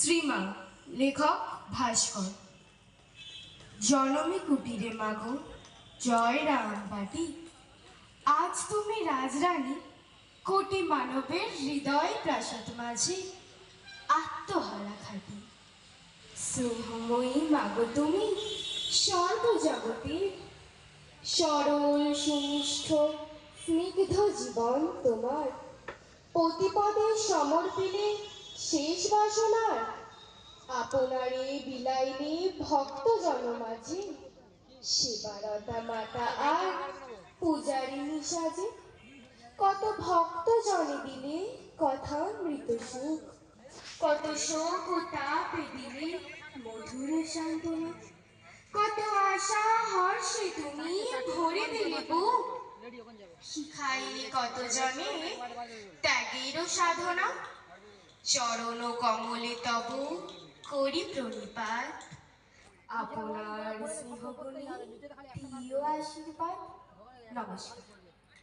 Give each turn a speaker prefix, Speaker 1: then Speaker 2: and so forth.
Speaker 1: শ্রীমা, লেখক ভাস্কর। জনমে কুটিরে মাগো, জয় রাম বাটি। আজ তুমি রাজরানী, কোটি মানবের হৃদয় প্রাসাদ মাঝে, আত্মহারা খাটি। স্নেহময়ী মাগো তুমি, সর্বজগতের। সরল, সুনিষ্ঠ, স্নিগ্ধ জীবন তোমার। প্রতিপদে সমর্পিলে শেষ বাসনার আপনারে বিলাইলে ভক্ত জনমাঝে। সেবারতা মাতা আর পূজারিণী সাজে। কত ভক্ত জনে দিলে কথা মৃত সুখ। কত শোক ও তাপে দিলে মধুর সান্ত্বনা। কত আশা হর্ষে তুমি ভরে দিলে বুক। শিখাইলে কত জনে ত্যাগেরও সাধনা। চরণ কমলে তব করি প্রণিপাত। আপনার স্নেহ আশীর্বাদ। নমস্কার।